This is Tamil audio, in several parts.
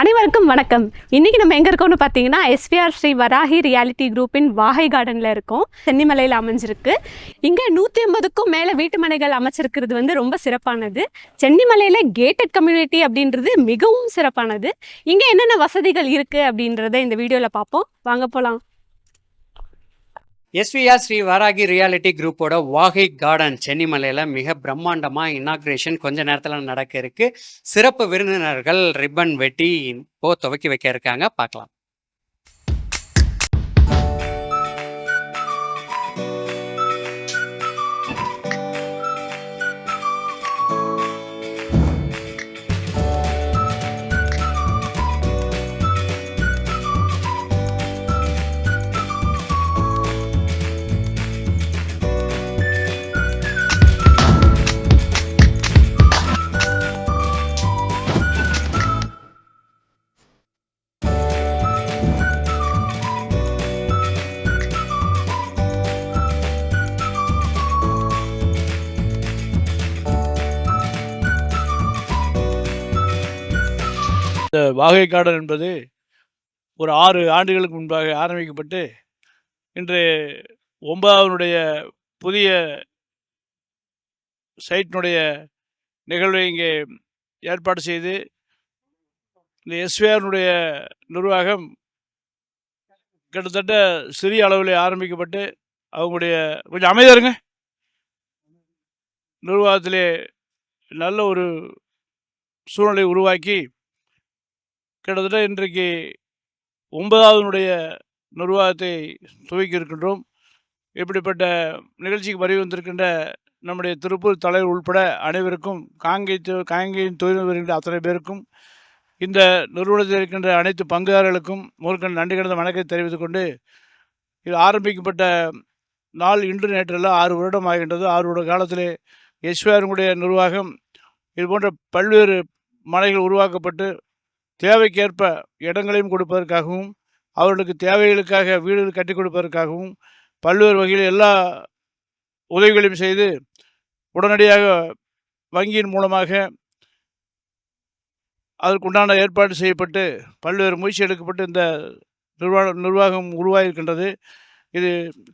அனைவருக்கும் வணக்கம். இன்றைக்கி நம்ம எங்கே இருக்கோம்னு பார்த்தீங்கன்னா எஸ்பிஆர் ஸ்ரீ வராகி ரியாலிட்டி குரூப்பின் வாகை கார்டனில் இருக்கோம். சென்னிமலையில் அமைஞ்சிருக்கு. இங்கே நூற்றி ஐம்பதுக்கும் மேலே வீட்டு மனைகள் அமைச்சிருக்கிறது வந்து ரொம்ப சிறப்பானது. சென்னிமலையில் கேட்டட் கம்யூனிட்டி அப்படின்றது மிகவும் சிறப்பானது. இங்கே என்னென்ன வசதிகள் இருக்குது அப்படின்றத இந்த வீடியோவில் பார்ப்போம். வாங்க போகலாம் எஸ்விஆர் ஸ்ரீ வாராகி ரியாலிட்டி குரூப்போட வாகை கார்டன் சென்னிமலையில் மிக பிரம்மாண்டமாக இனாக்ரேஷன் கொஞ்ச நேரத்தில் நடக்க இருக்கு. சிறப்பு விருந்தினர்கள் ரிப்பன் வெட்டி இப்போ துவக்கி வைக்க இருக்காங்க. பார்க்கலாம். வாகை கார்டன் என்பது ஒரு ஆறு ஆண்டுகளுக்கு முன்பாக ஆரம்பிக்கப்பட்டு இன்று ஒன்பதாவனுடைய புதிய சைட்டினுடைய நிகழ்வை இங்கே ஏற்பாடு செய்து இந்த எஸ்விஆருடைய நிர்வாகம் கிட்டத்தட்ட சிறிய அளவில் ஆரம்பிக்கப்பட்டு அவங்களுடைய கொஞ்சம் அமைதியாருங்க நிர்வாகத்திலே நல்ல ஒரு சூழ்நிலை உருவாக்கி கிட்டத்தட்ட இன்றைக்கு ஒன்பதாவதுனுடைய நிர்வாகத்தை துவக்கி இருக்கின்றோம் இப்படிப்பட்ட நிகழ்ச்சிக்கு வரி வந்திருக்கின்ற நம்முடைய திருப்பூர் தலைவர் உள்பட அனைவருக்கும் காங்கை காங்கேயின் தொழில் வருகின்ற அத்தனை பேருக்கும் இந்த நிறுவனத்தில் இருக்கின்ற அனைத்து பங்குதாரர்களுக்கும் முருகன் நன்றி கடந்த வணக்கத்தை தெரிவித்துக் கொண்டு இது ஆரம்பிக்கப்பட்ட நாள் இன்று நேற்றெல்லாம் ஆறு வருடம் ஆகின்றது. ஆறு வருட காலத்திலே எஸ்விஆருடைய நிர்வாகம் இது போன்ற பல்வேறு மனைகள் உருவாக்கப்பட்டு தேவைக்கேற்ப இடங்களையும் கொடுப்பதற்காகவும் அவர்களுக்கு தேவைகளுக்காக வீடுகள் கட்டி கொடுப்பதற்காகவும் பல்வேறு வகையில் எல்லா உதவிகளையும் செய்து உடனடியாக வங்கியின் மூலமாக அதற்குண்டான ஏற்பாடு செய்யப்பட்டு பல்வேறு முயற்சி எடுக்கப்பட்டு இந்த நிர்வாக நிர்வாகம் உருவாகியிருக்கின்றது. இது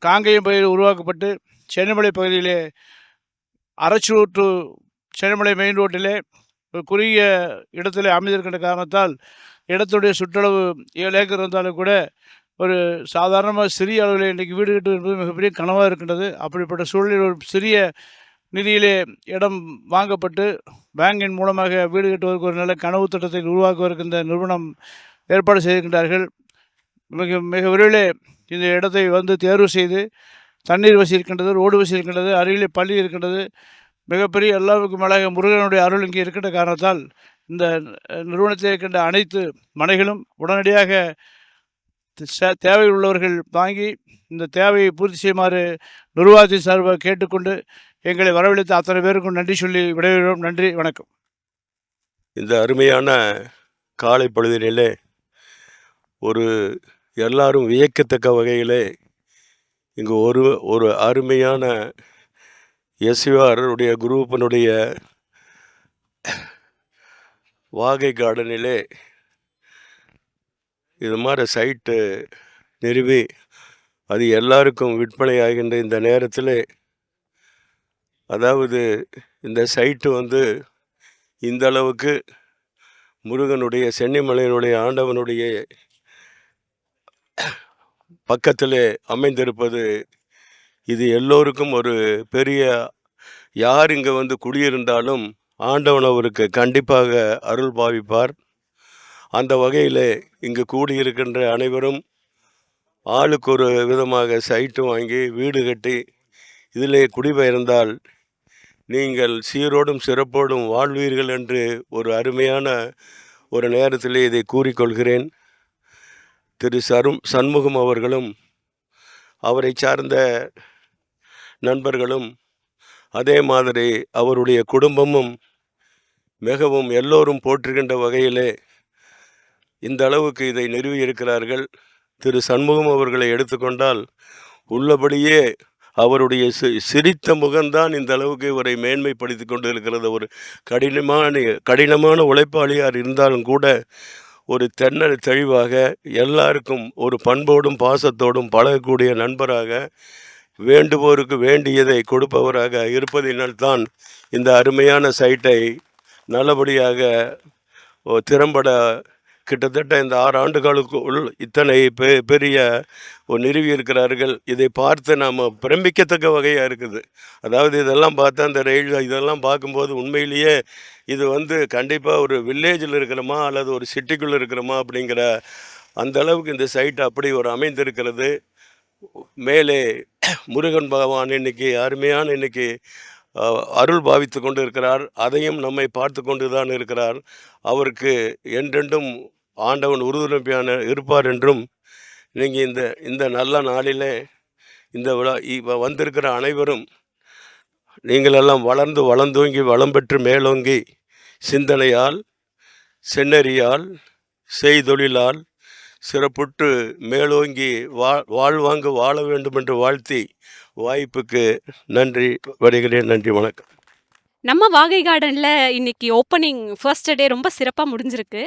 காங்கேயம் பகுதியில் உருவாக்கப்பட்டு சென்னிமலை பகுதியிலே அரச்சூர் டு சென்னிமலை மெயின் ரோட்டிலே குறுகிய இடத்திலே அமைந்திருக்கின்ற காரணத்தால் இடத்துடைய சுற்றளவு ஏழு ஏக்கர் இருந்தாலும் கூட ஒரு சாதாரணமாக சிறிய அளவில் இன்றைக்கு வீடு கட்டுவது என்பது மிகப்பெரிய கனவாக இருக்கின்றது. அப்படிப்பட்ட சூழலில் ஒரு சிறிய நிதியிலே இடம் வாங்கப்பட்டு பேங்கின் மூலமாக வீடு கட்டுவதற்கு ஒரு நல்ல கனவு திட்டத்தை உருவாக்குவதற்கு இந்த நிறுவனம் ஏற்பாடு செய்திருக்கின்றார்கள். மிக மிக விரைவில் இந்த இடத்தை வந்து தேர்வு செய்து தண்ணீர் வசி இருக்கின்றது ரோடு வசி இருக்கின்றது அருகிலே பள்ளி இருக்கின்றது மிகப்பெரிய எல்லாருக்கும் மேலாக முருகனுடைய அருள் இங்கே இருக்கின்ற காரணத்தால் இந்த நிறுவனத்தில் இருக்கின்ற அனைத்து மனைகளும் உடனடியாக ச- தேவை உள்ளவர்கள் வாங்கி இந்த தேவையை பூர்த்தி செய்யுமாறு நிர்வாகத்தின் சார்பாக கேட்டுக்கொண்டு எங்களை வரவழைத்த அத்தனை பேருக்கும் நன்றி சொல்லி விடைபெறுகிறோம். நன்றி வணக்கம். இந்த அருமையான காலை பொழுதிலே ஒரு எல்லாரும் வியக்கத்தக்க வகையிலே இங்கு ஒரு ஒரு அருமையான எஸ்விஆருடைய குரூப்பினுடைய வாகை கார்டனிலே இது மாதிரி சைட்டு நிறுவி அது எல்லாருக்கும் விற்பனை ஆகின்ற இந்த நேரத்தில் அதாவது இந்த சைட்டு வந்து இந்த அளவுக்கு முருகனுடைய சென்னிமலையினுடைய ஆண்டவனுடைய பக்கத்திலே அமைந்திருப்பது இது எல்லோருக்கும் ஒரு பெரிய யார் இங்கே வந்து குடியிருந்தாலும் ஆண்டவன் அவருக்கு கண்டிப்பாக அருள் பாவிப்பார். அந்த வகையில் இங்கு கூடியிருக்கின்ற அனைவரும் ஆளுக்கு ஒரு விதமாக சைட்டு வாங்கி வீடு கட்டி இதிலே குடிபெயர்ந்தால் நீங்கள் சீரோடும் சிறப்போடும் வாழ்வீர்கள் என்று ஒரு அருமையான ஒரு நேரத்திலே இதை கூறிக்கொள்கிறேன். திரு சரும் சண்முகம் அவர்களும் அவரை சார்ந்த நண்பர்களும் அதே மாதிரி அவருடைய குடும்பமும் மிகவும் எல்லோரும் போற்றுகின்ற வகையிலே இந்த அளவுக்கு இதை நிறுவியிருக்கிறார்கள். திரு சண்முகம் அவர்களை எடுத்துக்கொண்டால் உள்ளபடியே அவருடைய சி சிரித்த முகம்தான் இந்த அளவுக்கு இவரை மேன்மைப்படுத்தி கொண்டு இருக்கிறது ஒரு கடினமான கடினமான உழைப்பாளியார் இருந்தாலும் கூட ஒரு தென்னல் தெளிவாக எல்லாருக்கும் ஒரு பண்போடும் பாசத்தோடும் பழகக்கூடிய நண்பராக வேண்டுவோருக்கு வேண்டியதை கொடுப்பவராக இருப்பதினால்தான் இந்த அருமையான சைட்டை நல்லபடியாக ஓ, திறம்பட கிட்டத்தட்ட இந்த ஆறு ஆண்டுகளுக்குள் இத்தனை பெ பெரிய ஒரு நிறுவி இருக்கிறார்கள். இதை பார்த்து நாம் பிரமிக்கத்தக்க வகையாக இருக்குது. அதாவது இதெல்லாம் பார்த்தா இந்த ரயில் இதெல்லாம் பார்க்கும்போது உண்மையிலேயே இது வந்து கண்டிப்பாக ஒரு வில்லேஜில் இருக்கிறோமா அல்லது ஒரு சிட்டிக்குள்ளே இருக்கிறோமா அப்படிங்கிற அந்த அளவுக்கு இந்த சைட் அப்படி ஒரு அமைந்திருக்கிறது. மேலே முருகன் பகவான் இன்னைக்கு அருமையான இன்னைக்கு அருள் பாவித்து கொண்டு இருக்கிறார் அதையும் நம்மை பார்த்து கொண்டு தான் இருக்கிறார். அவருக்கு என்றென்றும் ஆண்டவன் உறுதுணைப்பியான இருப்பார் என்றும் நீங்கள் இந்த இந்த நல்ல நாளிலே இந்த விழா இப்போ வந்திருக்கிற அனைவரும் நீங்களெல்லாம் வளர்ந்து வளர்ந்தோங்கி வளம் பெற்று மேலோங்கி சிந்தனையால் செந்நெறியால் செய்தொழிலால் சிறப்புற்று மேலோங்கி வா வாழ்வாங்கு வாழ வேண்டும் என்று வாழ்த்தி வாய்ப்புக்கு நன்றி வருகிறேன் நன்றி வணக்கம். நம்ம வாகை கார்டனில் இன்னைக்கு ஓப்பனிங் ஃபர்ஸ்ட் டே ரொம்ப சிறப்பாக முடிஞ்சிருக்கு.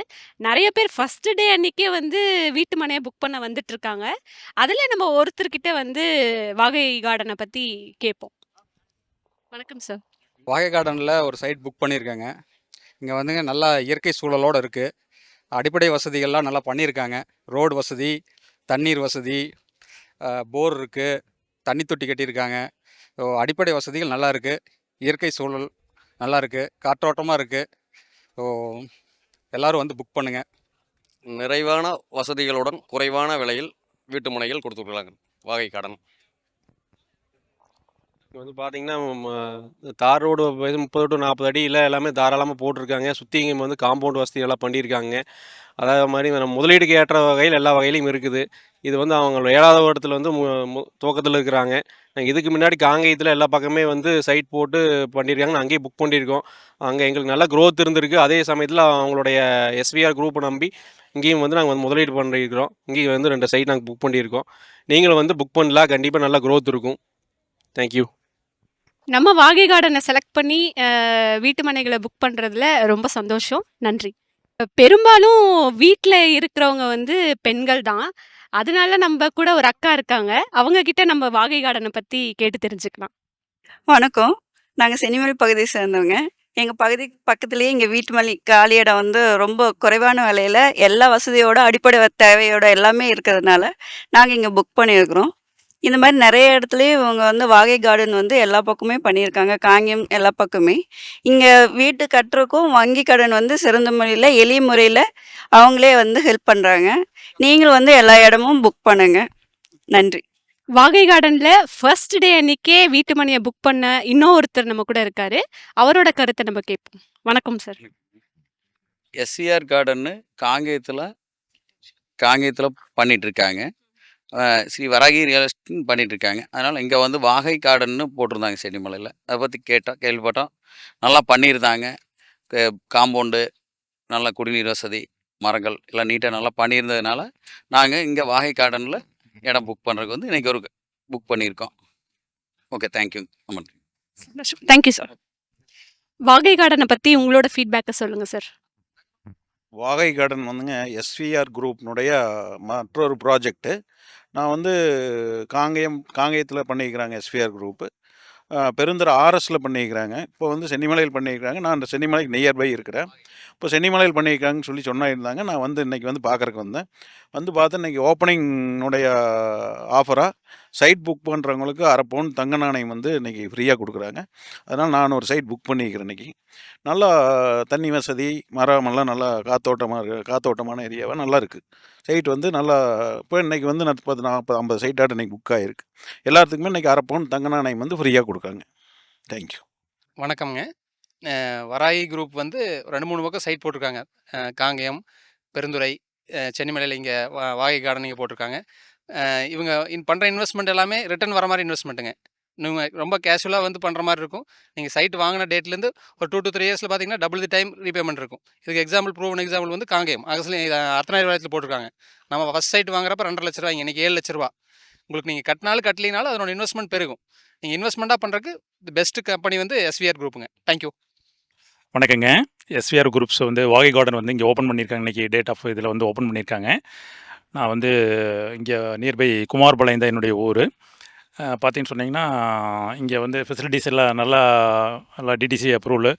நிறைய பேர் ஃபர்ஸ்ட் டே அன்னைக்கே வந்து வீட்டு மனையை புக் பண்ண வந்துட்டு இருக்காங்க அதில் நம்ம ஒருத்தர்கிட்ட வந்து வாகை கார்டனை பற்றி கேட்போம். வணக்கம் சார் வாகை கார்டனில் ஒரு சைட் புக் பண்ணியிருக்காங்க. இங்கே வந்துங்க நல்லா இயற்கை சூழலோடு இருக்குது அடிப்படை வசதிகள்லாம் நல்லா பண்ணியிருக்காங்க. ரோடு வசதி தண்ணீர் வசதி போர் இருக்குது தண்ணி தொட்டி கட்டியிருக்காங்க. ஸோ அடிப்படை வசதிகள் நல்லா இருக்குது இயற்கை சூழல் நல்லா இருக்குது காற்றோட்டமாக இருக்குது ஸோ எல்லோரும் வந்து புக் பண்ணுங்கள் நிறைவான வசதிகளுடன் குறைவான விலையில் வீட்டு முனையில் கொடுத்துருக்காங்க வாகை கடன். இங்க வந்து பார்த்தீங்கன்னா தார் ரோடு இது முப்பது டு நாற்பது அடியில் எல்லாமே தாராளமாக போட்டிருக்காங்க. சுற்றி இங்கே வந்து காம்பவுண்ட் வசதி எல்லாம் பண்ணியிருக்காங்க. அதாவது மாதிரி நம்ம முதலீடுக்கு ஏற்ற வகையில் எல்லா வகையிலையும் இருக்குது. இது வந்து அவங்க ஏழாவது வருடத்தில் வந்து துவக்கத்தில் இருக்கிறாங்க. நாங்கள் இதுக்கு முன்னாடி காங்கேயத்தில் எல்லா பக்கமே வந்து சைட் போட்டு பண்ணியிருக்காங்க அங்கேயே புக் பண்ணியிருக்கோம். அங்கே எங்களுக்கு நல்ல க்ரோத் இருந்திருக்கு. அதே சமயத்தில் அவங்களுடைய எஸ்விஆர் குரூப்பை நம்பி இங்கேயும் வந்து நாங்கள் வந்து முதலீடு பண்ணியிருக்கிறோம். இங்கேயும் வந்து ரெண்டு சைட் நாங்கள் புக் பண்ணியிருக்கோம். நீங்களும் வந்து புக் பண்ணலாம். கண்டிப்பாக நல்ல க்ரோத் இருக்கும். தேங்க்யூ நம்ம வாகை கார்டனை செலக்ட் பண்ணி வீட்டு மனைகளை புக் பண்ணுறதுல ரொம்ப சந்தோஷம். நன்றி. பெரும்பாலும் வீட்டில் இருக்கிறவங்க வந்து பெண்கள் தான். அதனால நம்ம கூட ஒரு அக்கா இருக்காங்க. அவங்க கிட்ட நம்ம வாகை கார்டனை பற்றி கேட்டு தெரிஞ்சுக்கலாம். வணக்கம். நாங்கள் சென்னிமலை பகுதியை சேர்ந்தவங்க. எங்கள் பகுதி பக்கத்துலேயே எங்கள் வீட்டு மல்லி காலி இடம் வந்து ரொம்ப குறைவான விலையில் எல்லா வசதியோட அடிப்படை தேவையோட எல்லாமே இருக்கிறதுனால நாங்கள் இங்கே புக் பண்ணியிருக்கிறோம். இந்த மாதிரி நிறைய இடத்துலையும் இவங்க வந்து வாகை கார்டன் வந்து எல்லா பக்கமே பண்ணியிருக்காங்க. காங்கியம் எல்லா பக்கமே. இங்கே வீட்டு கட்டுறதுக்கும் வங்கி கடன் வந்து சிறந்த முறையில் எளிய முறையில் அவங்களே வந்து ஹெல்ப் பண்ணுறாங்க நீங்களும் வந்து எல்லா இடமும் புக் பண்ணுங்க. நன்றி. வாகை கார்டன்ல ஃபர்ஸ்ட் டே அன்னைக்கே வீட்டு மனையை புக் பண்ண இன்னொருத்தர் நம்ம கூட இருக்காரு. அவரோட கருத்தை நம்ம கேட்போம். வணக்கம் சார் எஸ்சிஆர் கார்டன்னு காங்கேயத்தில் காங்கேயத்தில் பண்ணிட்டு இருக்காங்க. அஹ் ஸ்ரீ வராகி ரியல் எஸ்டேட்னு பண்ணிட்டு இருக்காங்க அதனால் இங்கே வந்து வாகை கார்டன்னு போட்டிருந்தாங்க செடிமலையில் அதை பற்றி கேட்டோம் கேள்விப்பட்டோம். நல்லா பண்ணியிருந்தாங்க. காம்பவுண்டு நல்ல குடிநீர் வசதி மரங்கள் எல்லாம் நீட்டாக நல்லா பண்ணியிருந்ததுனால நாங்கள் இங்கே வாகை கார்டனில் இடம் புக் பண்ணுறதுக்கு வந்து இன்றைக்கி ஒரு புக் பண்ணியிருக்கோம். ஓகே தேங்க்யூ நன்றி தேங்க்யூ சார் வாகை கார்டனை பற்றி உங்களோட ஃபீட்பேக்கை சொல்லுங்கள் சார் வாகை கார்டன் வந்துங்க எஸ்விஆர் குரூப்னுடைய மற்றொரு ப்ராஜெக்ட்டு நான் வந்து காங்கேயம் காங்கேயத்தில் பண்ணியிருக்கிறாங்க எஸ்விஆர் குரூப்பு பெருந்தர ஆர்எஸில் பண்ணியிருக்கிறாங்க. இப்போ வந்து சென்னிமலையில் பண்ணியிருக்கிறாங்க. நான் அந்த சென்னிமலைக்கு நியர்பை இருக்கிறேன். இப்போ சென்னிமலையில் பண்ணியிருக்காங்கன்னு சொல்லி சொன்னாயிருந்தாங்க. நான் வந்து இன்றைக்கி வந்து பார்க்குறக்கு வந்தேன். வந்து பார்த்து இன்றைக்கி ஓப்பனிங்னுடைய ஆஃபராக சைட் புக் பண்ணுறவங்களுக்கு அரை பவுன் தங்க நாணயம் வந்து இன்றைக்கி ஃப்ரீயாக கொடுக்குறாங்க. அதனால் நான் ஒரு சைட் புக் பண்ணிக்கிறேன் இன்றைக்கி நல்லா தண்ணி வசதி மரமெல்லாம் நல்லா காத்தோட்டமாக இருக்கு காத்தோட்டமான ஏரியாவாக நல்லா இருக்குது சைட் வந்து நல்லா இப்போ இன்றைக்கி வந்து முப்பது நாற்பது ஐம்பது சைட்டாட்டு இன்றைக்கி புக் ஆகிருக்கு எல்லாத்துக்குமே இன்றைக்கி அரை பவுன் தங்க நாணயம் வந்து ஃப்ரீயாக கொடுக்காங்க தேங்க்யூ வணக்கம்ங்க. வராயி குரூப் வந்து ரெண்டு மூணு பக்கம் சைட் போட்டிருக்காங்க. காங்கயம் பெருந்துறை சென்னிமலையில் இங்கே வாகை கார்டன் இங்கே போட்டிருக்காங்க. இவங்க இன் பண்ணுற இன்வெஸ்ட்மெண்ட் எல்லாமே ரிட்டர்ன் வர மாதிரி இன்வெஸ்ட்மெண்ட்டுங்க நீங்கள் ரொம்ப கேஷுவலாக வந்து பண்ணுற மாதிரி இருக்கும். நீங்கள் சைட் வாங்கின டேட்லேருந்து ஒரு டூ டு த்ரீ இயர்ஸில் பார்த்தீங்கன்னா டபுள் தி டைம் ரீபேமெண்ட் இருக்கும். இதுக்கு எக்ஸாம்பிள் ப்ரூவன் எக்ஸாம்பிள் வந்து காங்கேயம். அகசில் அர்த்தநாயிரத்தில் போட்டிருக்காங்க. நம்ம ஃபஸ்ட் சைட் வாங்குறப்ப ரெண்டரை லட்ச ரூபா இன்றைக்கி ஏழு லட்ச ரூபா. உங்களுக்கு நீங்கள் கட்டினாலும் கட்டலினாலும் அதனோட இன்வெஸ்ட்மெண்ட் பெருகும். நீங்கள் இன்வெஸ்ட்மெண்ட்டாக பண்ணுறதுக்கு தி பெஸ்ட் கம்பெனி வந்து எஸ்விஆர் குரூப்புங்க தேங்க்யூ வணக்கங்க. எஸ்விஆர் குரூப்ஸ் வந்து வாகை கார்டன் வந்து இங்கே ஓப்பன் பண்ணியிருக்காங்க இன்றைக்கி டேட் ஆஃப் இதில் வந்து ஓப்பன் பண்ணியிருக்காங்க நான் வந்து இங்கே நியர்பை குமார்பாளையம் தான் என்னுடைய ஊர். பார்த்தீங்கன்னு சொன்னீங்கன்னா இங்கே வந்து ஃபெசிலிட்டிஸ் எல்லாம் நல்லா நல்லா டிடிசி அப்ரூவலு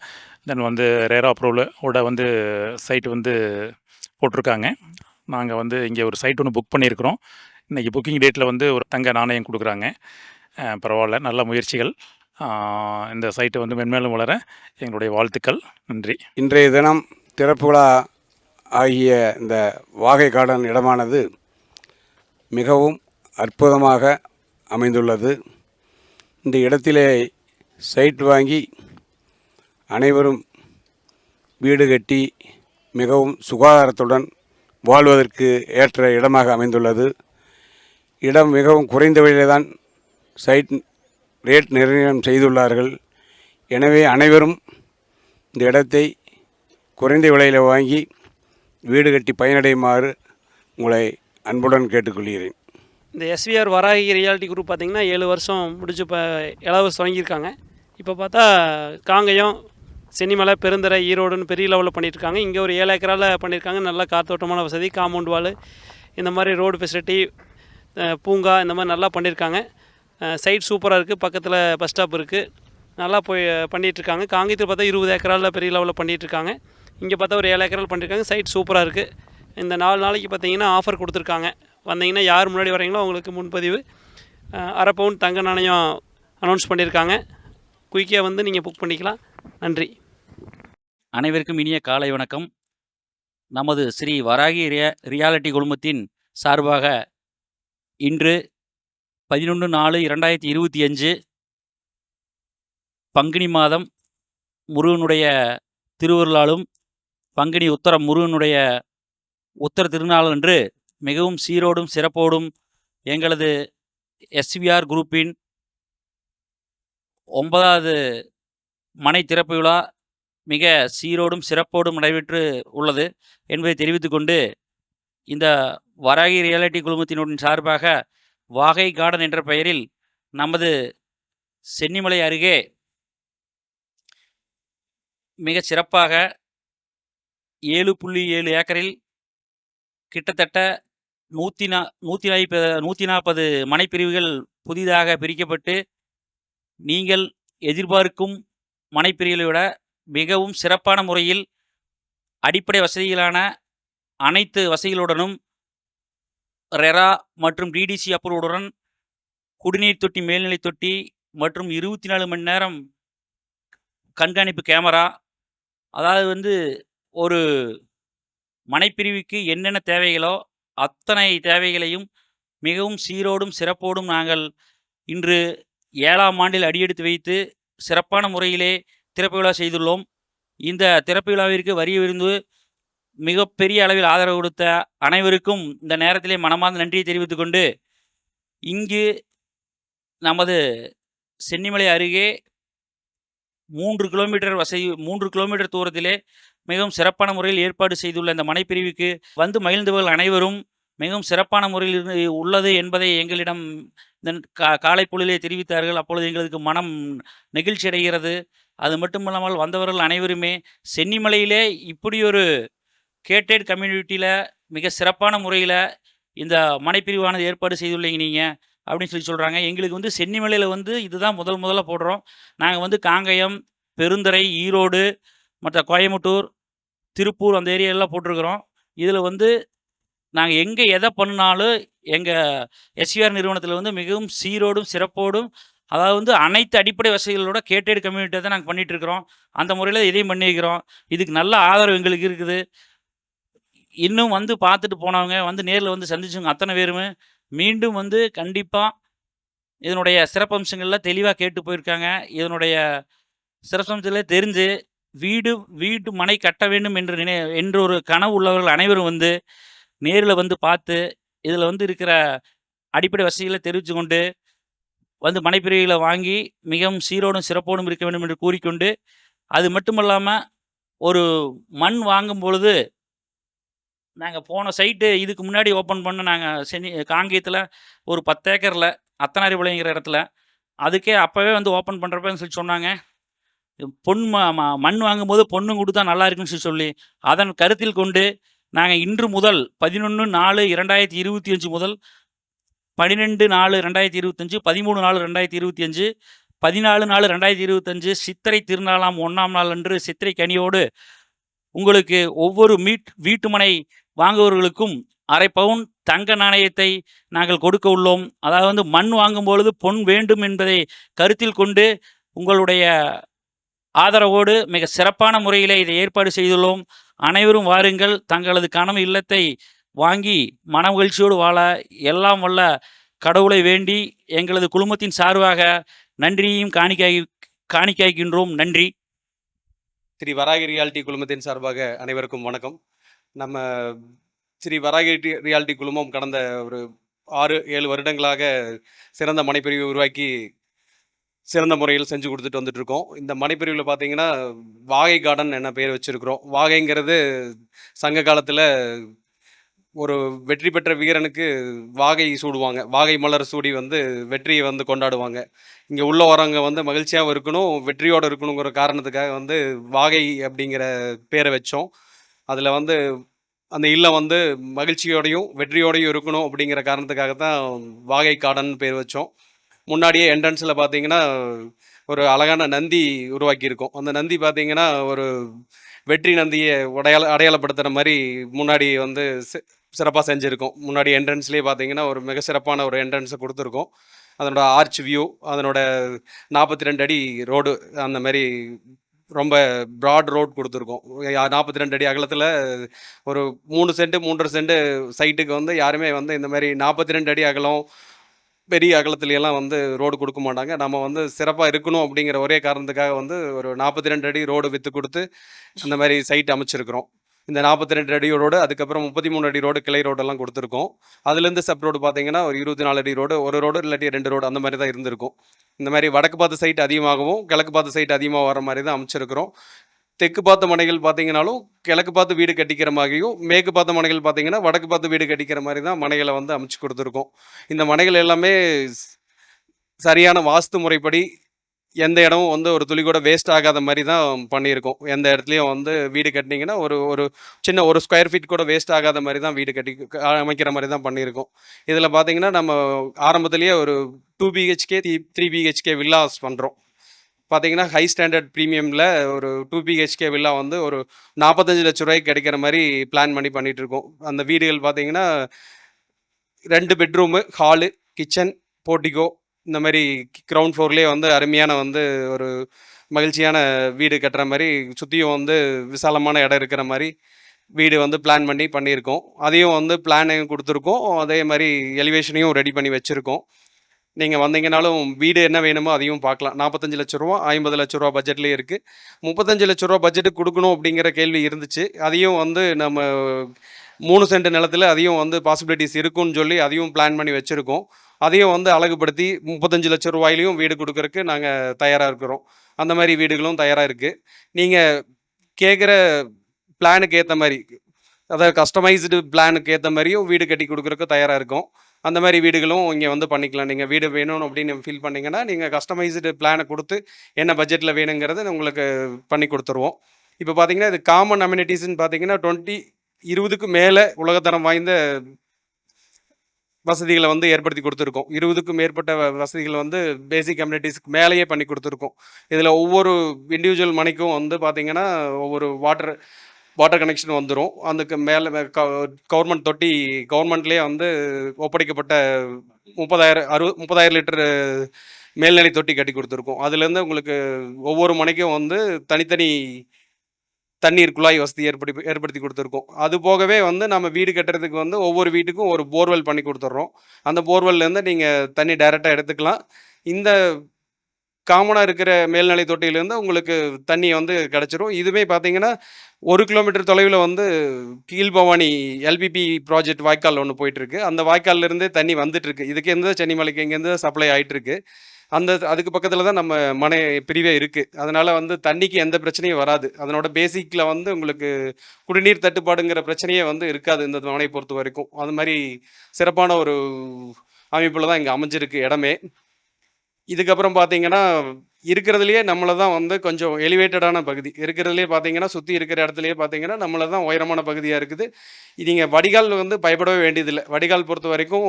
தென் வந்து ரேரா அப்ரூவலோட வந்து சைட் வந்து போட்டிருக்காங்க. நாங்கள் வந்து இங்கே ஒரு சைட் ஒன்று புக் பண்ணியிருக்கிறோம். இன்றைக்கி புக்கிங் டேட்டில் வந்து ஒரு தங்க நாணயம் கொடுக்குறாங்க. பரவாயில்ல நல்ல முயற்சிகள். இந்த சைட்டை வந்து மென்மேலும் வளர எங்களுடைய வாழ்த்துக்கள். நன்றி. இன்றைய தினம் திறப்பு விழா ஆகிய இந்த வாகை கார்டன் இடமானது மிகவும் அற்புதமாக அமைந்துள்ளது. இந்த இடத்திலே சைட் வாங்கி அனைவரும் வீடு கட்டி மிகவும் சுகாதாரத்துடன் வாழ்வதற்கு ஏற்ற இடமாக அமைந்துள்ளது. இடம் மிகவும் குறைந்த விலையிலே தான் சைட் ரேட் நிர்ணயம் செய்துள்ளார்கள். எனவே அனைவரும் இந்த இடத்தை குறைந்த விலையில் வாங்கி வீடு கட்டி பயனடையுமாறு உங்களை அன்புடன் கேட்டுக்கொள்கிறேன். இந்த எஸ்விஆர் வராகி ரியாலிட்டி குரூப் பார்த்திங்கன்னா ஏழு வருஷம் முடிச்சு இப்போ இலவசம் வாங்கியிருக்காங்க இப்போ பார்த்தா காங்கயம் சென்னிமலை பெருந்தரை ஈரோடுன்னு பெரிய லெவலில் பண்ணியிருக்காங்க இங்கே ஒரு ஏழு ஏக்கரால் பண்ணியிருக்காங்க. நல்லா காத்தோட்டமான வசதி காம்பவுண்ட் வால் இந்த மாதிரி ரோடு ஃபெசிலிட்டி பூங்கா இந்த மாதிரி நல்லா பண்ணியிருக்காங்க. சைட் சூப்பராக இருக்குது பக்கத்தில் பஸ் ஸ்டாப் இருக்குது நல்லா போய் பண்ணிகிட்ருக்காங்க காங்கேயத்தில் பார்த்தா இருபது ஏக்கரால் பெரிய லெவலில் பண்ணிகிட்ருக்காங்க இங்கே பார்த்தா ஒரு ஏழு ஏக்கரால் பண்ணியிருக்காங்க சைட் சூப்பராக இருக்குது இந்த நாலு நாளைக்கு பார்த்தீங்கன்னா ஆஃபர் கொடுத்துருக்காங்க. வந்தீங்கன்னா யார் முன்னாடி வரீங்களோ அவங்களுக்கு முன்பதிவு. அரை பவுன் தங்க நாணயம் அனௌன்ஸ் பண்ணியிருக்காங்க குயிக்காக வந்து நீங்கள் புக் பண்ணிக்கலாம். நன்றி. அனைவருக்கும் இனிய காலை வணக்கம். நமது ஸ்ரீ வராகி ரியா ரியாலிட்டி குழுமத்தின் சார்பாக இன்று பதினொன்று நாலு இரண்டாயிரத்தி இருபத்தி அஞ்சு பங்குனி மாதம் முருகனுடைய திருவருளாலும் பங்குனி உத்தரம் முருகனுடைய உத்தர திருநாள் அன்று மிகவும் சீரோடும் சிறப்போடும் எங்களது எஸ்விஆர் குரூப்பின் ஒன்பதாவது மனை திறப்பு விழா மிக சீரோடும் சிறப்போடும் நடைபெற்று உள்ளது என்பதை தெரிவித்துக்கொண்டு இந்த வராகி ரியாலிட்டி குழுமத்தினுடன் சார்பாக வாகை கார்டன் என்ற பெயரில் நமது சென்னிமலை அருகே மிக சிறப்பாக ஏழு புள்ளி ஏழு ஏக்கரில் கிட்டத்தட்ட நூற்றி நா நூற்றி நாற்ப நூற்றி நாற்பது மனைப்பிரிவுகள் புதிதாக பிரிக்கப்பட்டு நீங்கள் எதிர்பார்க்கும் மனைப்பிரிவுகளை விட மிகவும் சிறப்பான முறையில் அடிப்படை வசதிகளான அனைத்து வசதிகளுடனும் ரெரா மற்றும் டிடிசி அப்ரூவுடன் குடிநீர் தொட்டி மேல்நிலை தொட்டி மற்றும் இருபத்தி நாலு மணி நேரம் கண்காணிப்பு கேமரா அதாவது வந்து ஒரு மனைப்பிரிவுக்கு என்னென்ன தேவைகளோ அத்தனை தேவைகளையும் மிகவும் சீரோடும் சிறப்போடும் நாங்கள் இன்று ஏழாம் ஆண்டில் அடியெடுத்து வைத்து சிறப்பான முறையிலே திறப்பு விழா செய்துள்ளோம். இந்த திறப்பு விழாவிற்கு வரிய விருந்து மிகப்பெரிய அளவில் ஆதரவு கொடுத்த அனைவருக்கும் இந்த நேரத்திலே மனமார்ந்த நன்றியை தெரிவித்துக் கொண்டு இங்கு நமது சென்னிமலை அருகே மூன்று கிலோமீட்டர் வசதி மூன்று கிலோமீட்டர் தூரத்திலே மிகவும் சிறப்பான முறையில் ஏற்பாடு செய்துள்ள இந்த மனைப்பிரிவுக்கு வந்து மகிழ்ந்தவர்கள் அனைவரும் மிகவும் சிறப்பான முறையில் இருந்து உள்ளது என்பதை எங்களிடம் இந்த கா காலை பொழுதிலே தெரிவித்தார்கள். அப்பொழுது எங்களுக்கு மனம் நெகிழ்ச்சி அடைகிறது. அது மட்டும் இல்லாமல் வந்தவர்கள் அனைவருமே சென்னிமலையிலே இப்படி ஒரு கேட்டட் கம்யூனிட்டியில் மிக சிறப்பான முறையில் இந்த மனைப்பிரிவானது ஏற்பாடு செய்துள்ளீங்க நீங்கள் அப்படின்னு சொல்லி சொல்கிறாங்க எங்களுக்கு வந்து சென்னிமலையில் வந்து இதுதான் முதல் முதல்ல போடுறோம். நாங்கள் வந்து காங்கயம் பெருந்துறை ஈரோடு மற்ற கோயம்புத்தூர் திருப்பூர் அந்த ஏரியாலாம் போட்டிருக்கிறோம். இதில் வந்து நாங்கள் எங்கே எதை பண்ணினாலும் எங்கள் எஸ்விஆர் நிறுவனத்தில் வந்து மிகவும் சீரோடும் சிறப்போடும் அதாவது வந்து அனைத்து அடிப்படை வசதிகளோட கேட்டேடு கம்யூனிட்டியை தான் நாங்கள் பண்ணிகிட்ருக்குறோம் இருக்கிறோம் அந்த முறையில் இதையும் பண்ணியிருக்கிறோம். இதுக்கு நல்ல ஆதரவு எங்களுக்கு இருக்குது. இன்னும் வந்து பார்த்துட்டு போனவங்க வந்து நேரில் வந்து சந்திச்சவங்க அத்தனை பேருமே மீண்டும் வந்து கண்டிப்பாக இதனுடைய சிறப்பம்சங்கள்லாம் தெளிவாக கேட்டு போயிருக்காங்க. இதனுடைய சிறப்பம்சத்தில் தெரிஞ்சு வீடு வீட்டு மனை கட்ட வேண்டும் என்று நினை என்ற ஒரு கனவு உள்ளவர்கள் அனைவரும் வந்து நேரில் வந்து பார்த்து இதில் வந்து இருக்கிற அடிப்படை வசதிகளை தெரிவித்து கொண்டு வந்து மனைப்பிரிவுகளை வாங்கி மிகவும் சீரோடும் சிறப்போடும் இருக்க வேண்டும் என்று கூறிக்கொண்டு அது மட்டுமல்லாமல் ஒரு மண் வாங்கும் பொழுது நாங்கள் போன சைட்டு இதுக்கு முன்னாடி ஓப்பன் பண்ண நாங்கள் செனி காங்கேயத்தில் ஒரு பத்து ஏக்கரில் அத்தனாரி விளைங்கிற இடத்துல. அதுக்கே அப்போவே வந்து ஓப்பன் பண்ணுறப்பன்னு சொல்லி சொன்னாங்க. பொன் ம- ம- மண் வாங்கும்போது பொண்ணு கொடுத்தா நல்லா இருக்குன்னு சொல்லி சொல்லி அதன் கருத்தில் கொண்டு நாங்கள் இன்று முதல் பதினொன்று நாலு இரண்டாயிரத்தி இருபத்தி அஞ்சு முதல் பன்னிரெண்டு நாலு ரெண்டாயிரத்தி இருபத்தஞ்சு பதிமூணு நாலு ரெண்டாயிரத்தி இருபத்தி அஞ்சு பதினாலு நாலு ரெண்டாயிரத்தி இருபத்தஞ்சு சித்திரை திருநாளாம் ஒன்றாம் நாள் அன்று சித்திரை கனியோடு உங்களுக்கு ஒவ்வொரு மீட் வீட்டுமனை வாங்குபவர்களுக்கும் அரை பவுன் தங்க நாணயத்தை நாங்கள் கொடுக்க உள்ளோம். அதாவது வந்து மண் வாங்கும் பொழுது பொன் வேண்டும் என்பதை கருத்தில் கொண்டு உங்களுடைய ஆதரவோடு மிக சிறப்பான முறையில் இதை ஏற்பாடு செய்துள்ளோம். அனைவரும் வாருங்கள். தங்களது கனவு இல்லத்தை வாங்கி மன மகிழ்ச்சியோடு வாழ எல்லாம் வல்ல கடவுளை வேண்டி எங்களது குழுமத்தின் சார்பாக நன்றியையும் காணிக்காய் காணிக்காய்க்கின்றோம் நன்றி. ஸ்ரீ வராகி ரியாலிட்டி குழுமத்தின் சார்பாக அனைவருக்கும் வணக்கம். நம்ம ஸ்ரீ வராகி ரியாலிட்டி குழுமம் கடந்த ஒரு ஆறு ஏழு வருடங்களாக சிறந்த மனைப்பிரிவை உருவாக்கி சிறந்த முறையில் செஞ்சு கொடுத்துட்டு வந்துட்டு இருக்கோம் இந்த மனைப்பிரிவில் பார்த்தீங்கன்னா வாகை கார்டன் என்ன பேர் வச்சுருக்கிறோம். வாகைங்கிறது சங்க காலத்தில் ஒரு வெற்றி பெற்ற வீரனுக்கு வாகை சூடுவாங்க. வாகை மலர் சூடி வந்து வெற்றியை வந்து கொண்டாடுவாங்க. இங்கே உள்ள வரவங்க வந்து மகிழ்ச்சியாகவும் இருக்கணும் வெற்றியோடு இருக்கணுங்கிற காரணத்துக்காக வந்து வாகை அப்படிங்கிற பேரை வச்சோம். அதில் வந்து அந்த இல்லம் வந்து மகிழ்ச்சியோடையும் வெற்றியோடையும் இருக்கணும் அப்படிங்கிற காரணத்துக்காக தான் வாகை கார்டன் பேர் வச்சோம். முன்னாடியே என்ட்ரன்ஸில் பார்த்தீங்கன்னா ஒரு அழகான நந்தி உருவாக்கியிருக்கோம். அந்த நந்தி பார்த்தீங்கன்னா ஒரு வெற்றி நந்தியை அடையாள அடையாளப்படுத்துகிற மாதிரி முன்னாடி வந்து சிறப்பாக செஞ்சுருக்கோம். முன்னாடி என்ட்ரன்ஸ்லேயே பார்த்தீங்கன்னா ஒரு மிக சிறப்பான ஒரு என்ட்ரன்ஸை கொடுத்துருக்கோம். அதனோட ஆர்ச் வியூ அதனோட நாற்பத்தி ரெண்டு அடி ரோடு அந்த மாதிரி ரொம்ப ப்ராட் ரோட் கொடுத்துருக்கோம். நாற்பத்தி ரெண்டு அடி அகலத்தில் ஒரு மூணு சென்ட்டு மூன்றரை சென்ட்டு சைட்டுக்கு வந்து யாருமே வந்து இந்த மாதிரி நாற்பத்தி ரெண்டு அடி அகலம் பெரிய அகலத்துலையெல்லாம் வந்து ரோடு கொடுக்க மாட்டாங்க. நம்ம வந்து சிறப்பாக இருக்கணும் அப்படிங்கிற ஒரே காரணத்துக்காக வந்து ஒரு நாற்பத்தி ரெண்டு அடி ரோடு விற்று கொடுத்து அந்த மாதிரி சைட் அமைச்சிருக்கிறோம். இந்த நாற்பத்தி ரெண்டு அடி ரோடு அதுக்கப்புறம் முப்பத்தி மூணு அடி ரோடு கிளை ரோடெல்லாம் கொடுத்துருக்கோம். அதுலேருந்து சப் ரோடு பார்த்தீங்கன்னா ஒரு இருபத்தி நாலு அடி ரோடு ஒரு ரோடு இல்லாட்டி ரெண்டு ரோடு அந்த மாதிரி தான் இருந்திருக்கும். இந்த மாதிரி வடக்கு பார்த்த சைட் அதிகமாகவும் கிழக்கு பார்த்த சைட் அதிகமாக வர மாதிரி தான் அமைச்சிருக்கிறோம். தெற்கு பார்த்த மனைகள் பார்த்தீங்கனாலும் கிழக்கு பார்த்து வீடு கட்டிக்கிற மாதிரியும் மேற்கு பார்த்த மனைகள் பார்த்தீங்கன்னா வடக்கு பார்த்து வீடு கட்டிக்கிற மாதிரி தான் மனைகளை வந்து அமைச்சு கொடுத்துருக்கோம். இந்த மனைகள் எல்லாமே சரியான வாஸ்து முறைப்படி எந்த இடமும் வந்து ஒரு துளி கூட வேஸ்ட் ஆகாத மாதிரி தான் பண்ணியிருக்கோம். எந்த இடத்துலையும் வந்து வீடு கட்டினீங்கன்னா ஒரு ஒரு சின்ன ஒரு ஸ்கொயர் ஃபீட் கூட வேஸ்ட் ஆகாத மாதிரி தான் வீடு கட்டி அமைக்கிற மாதிரி தான் பண்ணியிருக்கோம். இதில் பார்த்தீங்கன்னா நம்ம ஆரம்பத்துலேயே ஒரு two BHK three three BHK villas பண்ணுறோம் பார்த்தீங்கன்னா ஹை ஸ்டாண்டர்ட் ப்ரீமியமில் ஒரு டூ பிஹெச்கே வில்லா வந்து ஒரு நாற்பத்தஞ்சு லட்ச ரூபாய்க்கு கிடைக்கிற மாதிரி பிளான் பண்ணி பண்ணிகிட்ருக்கோம் இருக்கோம் அந்த வீடுகள் பார்த்தீங்கன்னா ரெண்டு பெட்ரூமு ஹாலு கிச்சன் போர்ட்டிகோ இந்த மாதிரி கிரவுண்ட் ஃப்ளோர்லேயே வந்து அருமையான வந்து ஒரு மகிழ்ச்சியான வீடு கட்டுற மாதிரி சுற்றியும் வந்து விசாலமான இடம் இருக்கிற மாதிரி வீடு வந்து பிளான் பண்ணி பண்ணியிருக்கோம். அதையும் வந்து பிளானையும் கொடுத்துருக்கோம். அதே மாதிரி எலிவேஷனையும் ரெடி பண்ணி வச்சுருக்கோம். நீங்கள் வந்தீங்கனாலும் வீடு என்ன வேணுமோ அதையும் பார்க்கலாம். நாற்பத்தஞ்சு லட்ச ரூபா ஐம்பது லட்ச ரூபா பட்ஜெட்லேயே இருக்குது முப்பத்தஞ்சு லட்ச ரூபா பட்ஜெட்டு கொடுக்கணும் அப்படிங்கிற கேள்வி இருந்துச்சு. அதையும் வந்து நம்ம மூணு சென்ட் நிலத்தில் அதையும் வந்து பாசிபிலிட்டிஸ் இருக்குன்னு சொல்லி அதையும் பிளான் பண்ணி வச்சுருக்கோம். அதையும் வந்து அழகுபடுத்தி முப்பத்தஞ்சு லட்ச ரூபாயிலையும் வீடு கொடுக்கறக்கு நாங்கள் தயாராக இருக்கிறோம். அந்த மாதிரி வீடுகளும் தயாராக இருக்குது நீங்கள் கேட்குற பிளானுக்கு ஏற்ற மாதிரி அதாவது கஸ்டமைஸ்டு பிளானுக்கு ஏற்ற மாதிரியும் வீடு கட்டி கொடுக்குறக்கு தயாராக இருக்கும். அந்த மாதிரி வீடுகளும் இங்கே வந்து பண்ணிக்கலாம். நீங்கள் வீடு வேணும் அப்படின்னு ஃபீல் பண்ணிங்கன்னா நீங்கள் கஸ்டமைஸ்டு பிளானை கொடுத்து என்ன பட்ஜெட்டில் வேணுங்கிறத உங்களுக்கு பண்ணி கொடுத்துருவோம். இப்போ பார்த்தீங்கன்னா இது காமன் அம்யூனிட்டிஸ்ன்னு பார்த்தீங்கன்னா டுவெண்ட்டி இருபதுக்கு மேலே உலகத்தரம் வாய்ந்த வசதிகளை வந்து ஏற்படுத்தி கொடுத்துருக்கோம். இருபதுக்கும் மேற்பட்ட வசதிகளை வந்து பேசிக் கம்யூனிட்டிஸ்க்கு மேலேயே பண்ணி கொடுத்துருக்கோம். இதில் ஒவ்வொரு இண்டிவிஜுவல் மணிக்கும் வந்து பார்த்திங்கன்னா ஒவ்வொரு வாட்டர் வாட்டர் கனெக்ஷன் வந்துடும் அதுக்கு மேலே கவர்மெண்ட் தொட்டி கவர்மெண்ட்லேயே வந்து ஒப்படைக்கப்பட்ட முப்பதாயிரம் அறு முப்பதாயிரம் லிட்டர் மேல்நிலை தொட்டி கட்டி கொடுத்துருக்கோம். அதுலேருந்து உங்களுக்கு ஒவ்வொரு மனைக்கும் வந்து தனித்தனி தண்ணீர் குழாய் வசதி ஏற்படுத்தி ஏற்படுத்தி கொடுத்துருக்கோம். அது போகவே வந்து நம்ம வீடு கட்டுறதுக்கு வந்து ஒவ்வொரு வீட்டுக்கும் ஒரு போர்வெல் பண்ணி கொடுத்துட்றோம். அந்த போர்வெல்லேருந்து நீங்கள் தண்ணி டைரெக்டாக எடுத்துக்கலாம். இந்த காமனாக இருக்கிற மேல்நிலை தொட்டியிலேருந்து உங்களுக்கு தண்ணி வந்து கிடச்சிரும். இதுவே பார்த்தீங்கன்னா ஒரு கிலோமீட்டர் தொலைவில் வந்து கீழ்பவானி எல்பிபி ப்ராஜெக்ட் வாய்க்கால் ஒன்று போயிட்டுருக்கு. அந்த வாய்க்கால்லேருந்தே தண்ணி வந்துட்டுருக்கு. இதுக்கு எந்த சென்னிமலைக்கு இங்கேருந்து சப்ளை ஆகிட்டுருக்கு அந்த அதுக்கு பக்கத்தில் தான் நம்ம மனை பிரிவே இருக்குது அதனால் வந்து தண்ணிக்கு எந்த பிரச்சனையும் வராது. அதனோட பேசிக்கில் வந்து உங்களுக்கு குடிநீர் தட்டுப்பாடுங்கிற பிரச்சனையே வந்து இருக்காது இந்த மனையை பொறுத்த வரைக்கும். அது மாதிரி சிறப்பான ஒரு அமைப்பில் தான் இங்கே அமைஞ்சிருக்கு இடமே. இதுக்கப்புறம் பார்த்தீங்கன்னா இருக்கிறதுலையே நம்மளை தான் வந்து கொஞ்சம் எலிவேட்டடான பகுதி. இருக்கிறதுலையே பார்த்தீங்கன்னா சுற்றி இருக்கிற இடத்துலையே பார்த்தீங்கன்னா நம்மளை தான் உயரமான பகுதியாக இருக்குது. நீங்கள் வடிகால் வந்து பயப்படவே வேண்டியதில்லை. வடிகால் பொறுத்த வரைக்கும்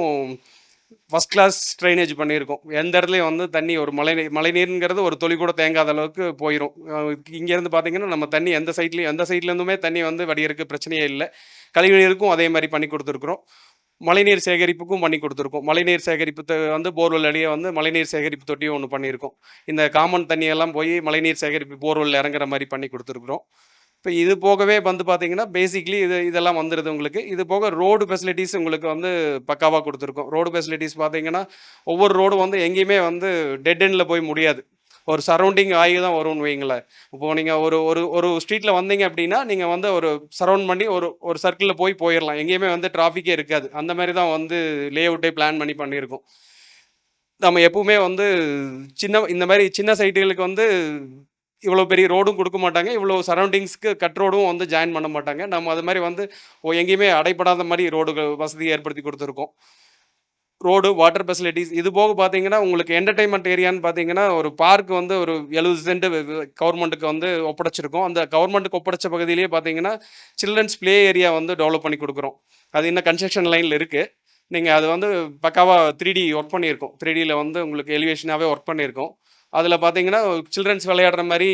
ஃபஸ்ட் கிளாஸ் ட்ரைனேஜ் பண்ணியிருக்கோம். எந்த இடத்துலையும் வந்து தண்ணி ஒரு மழை நீர் மழைநீருங்கிறது ஒரு தொழில் கூட தேங்காத அளவுக்கு போயிடும் இங்கேருந்து பார்த்தீங்கன்னா நம்ம தண்ணி எந்த சைட்லேயும் எந்த சைட்லேருந்துமே தண்ணி வந்து வடிகிறதுக்கு பிரச்சனையே இல்லை. கழிவு நீருக்கும் அதே மாதிரி பண்ணி கொடுத்துருக்குறோம். மழைநீர் சேகரிப்புக்கும் பண்ணி கொடுத்துருக்கோம். மழைநீர் சேகரிப்பு வந்து போர்வெல் அடியே வந்து மழைநீர் சேகரிப்பு தொட்டியும் ஒன்று பண்ணியிருக்கோம். இந்த காமன் தண்ணியெல்லாம் போய் மழைநீர் சேகரிப்பு போர்வெல் இறங்குற மாதிரி பண்ணி கொடுத்துருக்குறோம். இப்போ இது போகவே வந்து பார்த்தீங்கன்னா பேசிக்லி இது இதெல்லாம் வந்துடுது உங்களுக்கு. இது போக ரோடு ஃபெசிலிட்டிஸ் உங்களுக்கு வந்து பக்காவாக கொடுத்துருக்கோம். ரோடு ஃபெசிலிட்டிஸ் பார்த்தீங்கன்னா ஒவ்வொரு ரோடும் வந்து எங்கேயுமே வந்து டெட் எண்டில் போய் முடியாது. ஒரு சரௌண்டிங் ஆகி தான் வரும்னு வைங்களேன் இப்போ நீங்கள் ஒரு ஒரு ஒரு ஸ்ட்ரீட்டில் வந்தீங்க அப்படின்னா நீங்கள் வந்து ஒரு சரௌண்ட் பண்ணி ஒரு ஒரு சர்க்கிளில் போய் போயிடலாம் எங்கேயுமே வந்து டிராஃபிக்கே இருக்காது. அந்த மாதிரி தான் வந்து லே அவுட்டே பிளான் பண்ணி பண்ணியிருக்கோம். நம்ம எப்பவுமே வந்து சின்ன இந்த மாதிரி சின்ன சைட்டுகளுக்கு வந்து இவ்வளோ பெரிய ரோடும் கொடுக்க மாட்டாங்க. இவ்வளோ சரௌண்டிங்ஸ்க்கு கட் ரோடும் வந்து ஜாயின் பண்ண மாட்டாங்க. நம்ம அது மாதிரி வந்து ஓ, எங்கேயுமே அடைப்படாத மாதிரி ரோடு வசதி ஏற்படுத்தி கொடுத்துருக்கோம். ரோடு வாட்டர் ஃபெசிலிட்டிஸ் இது போக பார்த்தீங்கன்னா உங்களுக்கு என்டர்டைன்மெண்ட் ஏரியான்னு பார்த்தீங்கன்னா ஒரு பார்க் வந்து ஒரு எழுபது சென்ட் கவர்மெண்ட்டுக்கு வந்து ஒப்படைச்சிருக்கோம். அந்த கவர்மெண்ட்டுக்கு ஒப்படைச்ச பகுதியிலேயே பார்த்தீங்கன்னா சில்ட்ரன்ஸ் ப்ளே ஏரியா வந்து டெவலப் பண்ணி கொடுக்குறோம். அது இன்னும் கன்ஸ்ட்ரக்ஷன் லைனில் இருக்குது நீங்கள் அது வந்து பக்காவாக த்ரீ டி ஒர்க் பண்ணியிருக்கோம். த்ரீ டியில் வந்து உங்களுக்கு எலிவேஷனாகவே ஒர்க் பண்ணியிருக்கோம். அதில் பார்த்தீங்கன்னா சில்ட்ரன்ஸ் விளையாடுற மாதிரி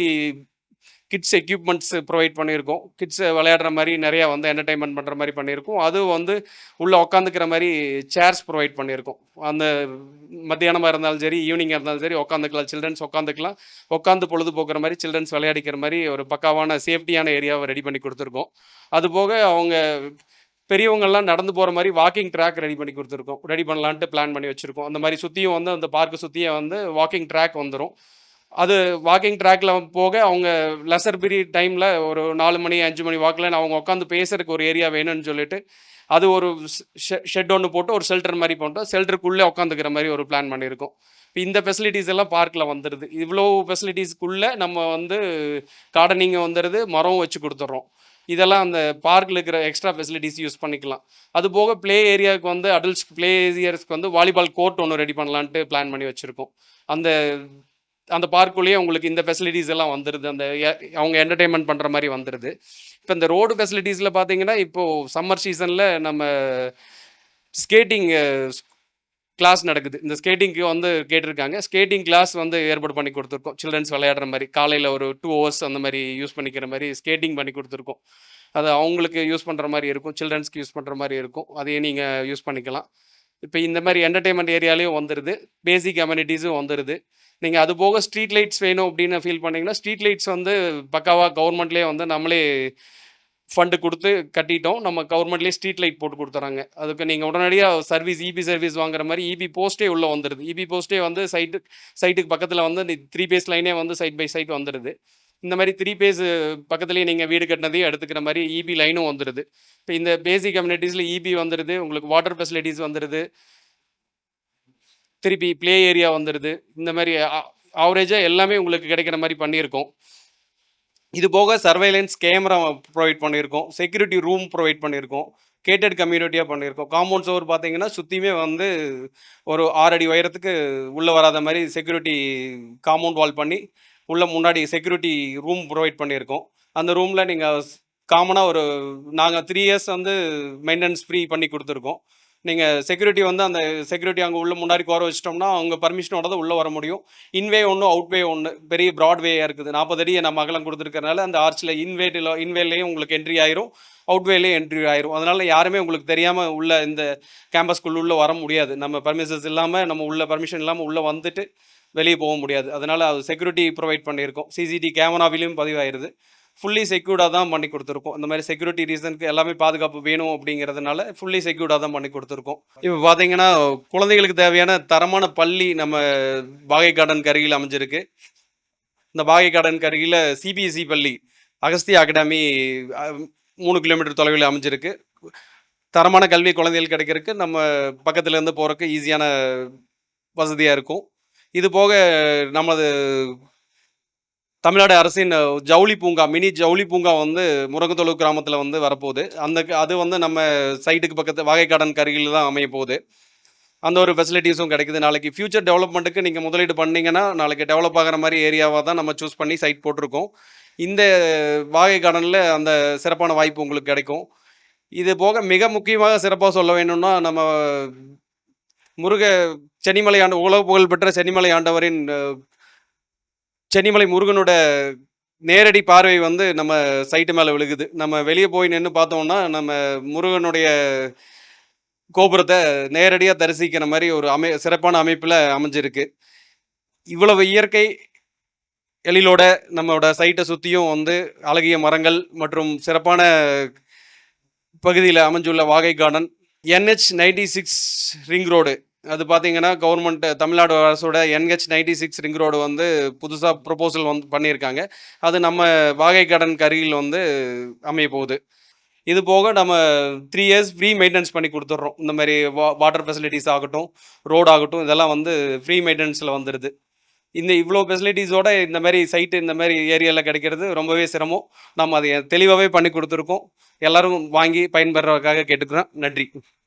கிட்ஸ் எக்யூப்மெண்ட்ஸ் ப்ரொவைட் பண்ணியிருக்கோம். கிட்ஸ் விளையாடுற மாதிரி நிறையா வந்து என்டர்டைன்மெண்ட் பண்ணுற மாதிரி பண்ணியிருக்கோம். அதுவும் வந்து உள்ளே உட்காந்துக்கிற மாதிரி சேர்ஸ் ப்ரொவைட் பண்ணியிருக்கோம். அந்த மத்தியானமாக இருந்தாலும் சரி ஈவினிங்காக இருந்தாலும் சரி உட்காந்துக்கலாம் சில்ட்ரன்ஸ் உட்காந்துக்கலாம் உட்காந்து பொழுதுபோக்குற மாதிரி சில்ட்ரன்ஸ் விளையாடிக்கிற மாதிரி ஒரு பக்காவான சேஃப்டியான ஏரியாவை ரெடி பண்ணி கொடுத்துருக்கோம். அது போக அவங்க பெரியவங்கள்லாம் நடந்து போகிற மாதிரி வாக்கிங் ட்ராக் ரெடி பண்ணி கொடுத்துருக்கோம். ரெடி பண்ணலான்ட்டு பிளான் பண்ணி வச்சுருக்கோம். அந்த மாதிரி சுற்றியும் வந்து அந்த பார்க்கு சுற்றியும் வந்து வாக்கிங் ட்ராக் வந்துடும் அது வாக்கிங் ட்ராக்ல போக அவங்க லெசர் பிரி டைமில் ஒரு நாலு மணி அஞ்சு மணி வாக்கில் அவங்க உட்காந்து பேசுறதுக்கு ஒரு ஏரியா வேணும்னு சொல்லிட்டு அது ஒரு ஷெட் ஒன்று போட்டு ஒரு ஷெல்டர் மாதிரி போட்டோம். ஷெல்டருக்குள்ளே உட்காந்துக்கிற மாதிரி ஒரு பிளான் பண்ணியிருக்கோம். இப்போ இந்த ஃபெசிலிட்டிஸ் எல்லாம் பார்க்கில் வந்துடுது இவ்வளோ ஃபெசிலிட்டிஸ்க்குள்ளே நம்ம வந்து கார்டனிங்கை வந்துடுது மரம் வச்சு கொடுத்துட்றோம். இதெல்லாம் அந்த பார்க்கில் இருக்கிற எக்ஸ்ட்ரா ஃபெசிலிட்டிஸ் யூஸ் பண்ணிக்கலாம். அது போக ப்ளே ஏரியாவுக்கு வந்து அடல்ட்ஸ் ப்ளே ஏரியாஸ்க்கு வந்து வாலிபால் கோர்ட் ஒன்று ரெடி பண்ணலான்ட்டு பிளான் பண்ணி வச்சுருக்கோம். அந்த அந்த பார்க்குள்ளேயே உங்களுக்கு இந்த ஃபெசிலிட்டிஸ் எல்லாம் வந்துடுது அந்த அவங்க என்டர்டெயின்மெண்ட் பண்ணுற மாதிரி வந்துடுது இப்போ இந்த ரோடு ஃபெசிலிட்டிஸில் பார்த்தீங்கன்னா இப்போது சம்மர் சீசனில் நம்ம ஸ்கேட்டிங் கிளாஸ் நடக்குது. இந்த ஸ்கேட்டிங்க்கு வந்து கேட்டிருக்காங்க. ஸ்கேட்டிங் கிளாஸ் வந்து ஏற்பாடு பண்ணி கொடுத்துருக்கோம். சில்ட்ரன்ஸ் விளையாடுற மாதிரி காலையில் ஒரு டூ ஹவர்ஸ் அந்த மாதிரி யூஸ் பண்ணிக்கிற மாதிரி ஸ்கேட்டிங் பண்ணி கொடுத்துருக்கோம். அது அவங்களுக்கு யூஸ் பண்ணுற மாதிரி இருக்கும். சில்ட்ரன்ஸ்க்கு யூஸ் பண்ணுற மாதிரி இருக்கும். அதையும் நீங்கள் யூஸ் பண்ணிக்கலாம். இப்போ இந்த மாதிரி என்டர்டெயின்மெண்ட் ஏரியாலையும் வந்துடுது பேசிக் அம்யூனிட்டிஸும் வந்துடுது நீங்கள் அது போக ஸ்ட்ரீட் லைட்ஸ் வேணும் அப்படின்னு ஃபீல் பண்ணிங்கன்னா ஸ்ட்ரீட் லைட்ஸ் வந்து பக்காவாக கவர்மெண்ட்லேயே வந்து நம்மளே ஃபண்டு கொடுத்து கட்டிட்டோம். நம்ம கவர்மெண்ட்லேயே ஸ்ட்ரீட் லைட் போட்டு கொடுத்துறாங்க. அதுக்கு நீங்கள் உடனடியாக சர்வீஸ் இபி சர்வீஸ் வாங்குற மாதிரி இபி போஸ்ட்டே உள்ளே வந்துடுது இபி போஸ்ட்டே வந்து சைட்டு சைட்டுக்கு பக்கத்தில் வந்து த்ரீ பேஸ் லைனே வந்து சைட் பை சைட் வந்துடுது இந்த மாதிரி த்ரீ பேஸ் பக்கத்துலேயே நீங்கள் வீடு கட்டினதையும் எடுத்துக்கிற மாதிரி இபி லைனும் வந்துடுது இப்போ இந்த பேசிக் கம்யூனிட்டிஸில் இபி வந்துடுது உங்களுக்கு வாட்டர் ஃபெசிலிட்டிஸ் வந்துடுது திருப்பி ப்ளே ஏரியா வந்துடுது இந்த மாதிரி ஆவரேஜாக எல்லாமே உங்களுக்கு கிடைக்கிற மாதிரி பண்ணியிருக்கோம். இது போக சர்வைலன்ஸ் கேமரா ப்ரொவைட் பண்ணியிருக்கோம். செக்யூரிட்டி ரூம் ப்ரொவைட் பண்ணியிருக்கோம். கேட்டட் கம்யூனிட்டியாக பண்ணியிருக்கோம். காம்பவுண்ட் சோர் பார்த்தீங்கன்னா சுற்றியுமே வந்து ஒரு ஆறடி உயரத்துக்கு உள்ளே வராத மாதிரி செக்யூரிட்டி காம்பவுண்ட் வால் பண்ணி உள்ள முன்னாடி செக்யூரிட்டி ரூம் ப்ரொவைட் பண்ணியிருக்கோம். அந்த ரூமில் நீங்கள் காமனாக ஒரு நாங்கள் த்ரீ இயர்ஸ் வந்து மெயின்டெனன்ஸ் ஃப்ரீ பண்ணி கொடுத்துருக்கோம். நீங்கள் செக்யூரிட்டி வந்து அந்த செக்யூரிட்டி அங்கே உள்ள முன்னாடி கோர வச்சிட்டோம்னா அவங்க பர்மிஷனோட தான் உள்ளே வர முடியும். இன்வே ஒன்று அவுட்வே ஒன்று பெரிய ப்ராட்வேயாக இருக்குது. நாற்பது அடி நம்ம அகலம் கொடுத்துருக்கறனால அந்த ஆர்ச்சில் இன்வேட்டில் இன்வேலேயும் உங்களுக்கு என்ட்ரி ஆயிரும். அவுட்வேலையும் என்ட்ரி ஆயிரும். அதனால் யாருமே உங்களுக்கு தெரியாமல் உள்ள இந்த கேம்பஸ்க்குள்ளே உள்ளே வர முடியாது. நம்ம பர்மிஷன்ஸ் இல்லாமல் நம்ம உள்ள பர்மிஷன் இல்லாமல் உள்ளே வந்துட்டு வெளியே போக முடியாது. அதனால் அது செக்யூரிட்டி ப்ரொவைட் பண்ணியிருக்கோம். சிசிடி கேமராவிலையும் பதிவாயிருது. ஃபுல்லி செக்யூர்டாக தான் பண்ணி கொடுத்துருக்கோம். இந்த மாதிரி செக்யூரிட்டி ரீசனுக்கு எல்லாமே பாதுகாப்பு வேணும் அப்படிங்கிறதுனால ஃபுல்லி செக்யூர்டாக தான் பண்ணி கொடுத்துருக்கோம். இப்போ பார்த்தீங்கன்னா குழந்தைகளுக்கு தேவையான தரமான பள்ளி நம்ம பாகை கார்டன் அருகில் அமைஞ்சிருக்கு. இந்த பாகை கார்டன் கருகில் சிபிஎஸ்சி பள்ளி அகஸ்தியா அகாடமி மூணு கிலோமீட்டர் தொலைவில் அமைஞ்சிருக்கு. தரமான கல்வி குழந்தைகள் கிடைக்கிறதுக்கு நம்ம பக்கத்துலேருந்து போகிறக்கு போகிறதுக்கு ஈஸியான வசதியாக இருக்கும். இது போக நமது தமிழ்நாடு அரசின் ஜவுளி பூங்கா மினி ஜவுளி பூங்கா வந்து முருங்கத்தொழு கிராமத்தில் வந்து வரப்போகுது. அந்த அது வந்து நம்ம சைட்டுக்கு பக்கத்து வாகைக்காடன் கருகில் தான் அமைய போகுது. அந்த ஒரு ஃபெசிலிட்டிஸும் கிடைக்குது. நாளைக்கு ஃபியூச்சர் டெவலப்மெண்ட்டுக்கு நீங்கள் முதலீடு பண்ணிங்கன்னா நாளைக்கு டெவலப் ஆகிற மாதிரி ஏரியாவாக தான் நம்ம சூஸ் பண்ணி சைட் போட்டிருக்கோம். இந்த வாகை கார்டனில் அந்த சிறப்பான வாய்ப்பு உங்களுக்கு கிடைக்கும். இது போக மிக முக்கியமாக சிறப்பாக சொல்ல வேணும்னா நம்ம முருக சென்னிமலை ஆண்ட உலக புகழ்பெற்ற சென்னிமலை ஆண்டவரின் சென்னிமலை முருகனோட நேரடி பார்வை வந்து நம்ம சைட்டு மேலே விழுகுது. நம்ம வெளியே போய் நின்று பார்த்தோம்னா நம்ம முருகனுடைய கோபுரத்தை நேரடியாக தரிசிக்கிற மாதிரி ஒரு அமை சிறப்பான அமைப்பில் அமைஞ்சிருக்கு. இவ்வளவு இயற்கை எழிலோட நம்மளோட சைட்டை சுற்றியும் வந்து அழகிய மரங்கள் மற்றும் சிறப்பான பகுதியில் அமைஞ்சுள்ள Vaagai garden NH ninety six ring road அது பார்த்தீங்கன்னா கவர்மெண்ட் தமிழ்நாடு அரசோட NH ninety six ring road வந்து புதுசாக ப்ரொபோசல் வந்து பண்ணியிருக்காங்க. அது நம்ம வாகை கடன் அருகில் வந்து அமைய போகுது. இது போக நம்ம த்ரீ இயர்ஸ் ஃப்ரீ மெயின்டெனன்ஸ் பண்ணி கொடுத்துட்றோம். இந்த மாதிரி வா வாட்டர் ஃபெசிலிட்டிஸ் ஆகட்டும் ரோடாகட்டும் இதெல்லாம் வந்து ஃப்ரீ மெயின்டெனன்ஸில் வந்துடுது இந்த இவ்வளோ ஃபெசிலிட்டிஸோட இந்த மாதிரி சைட்டு இந்த மாதிரி ஏரியாவில் கிடைக்கிறது ரொம்பவே சிரமம். நம்ம அதை தெளிவாகவே பண்ணி கொடுத்துருக்கோம். எல்லாரும் வாங்கி பயன்பெறதுக்காக கேட்டுக்கிறோம் நன்றி.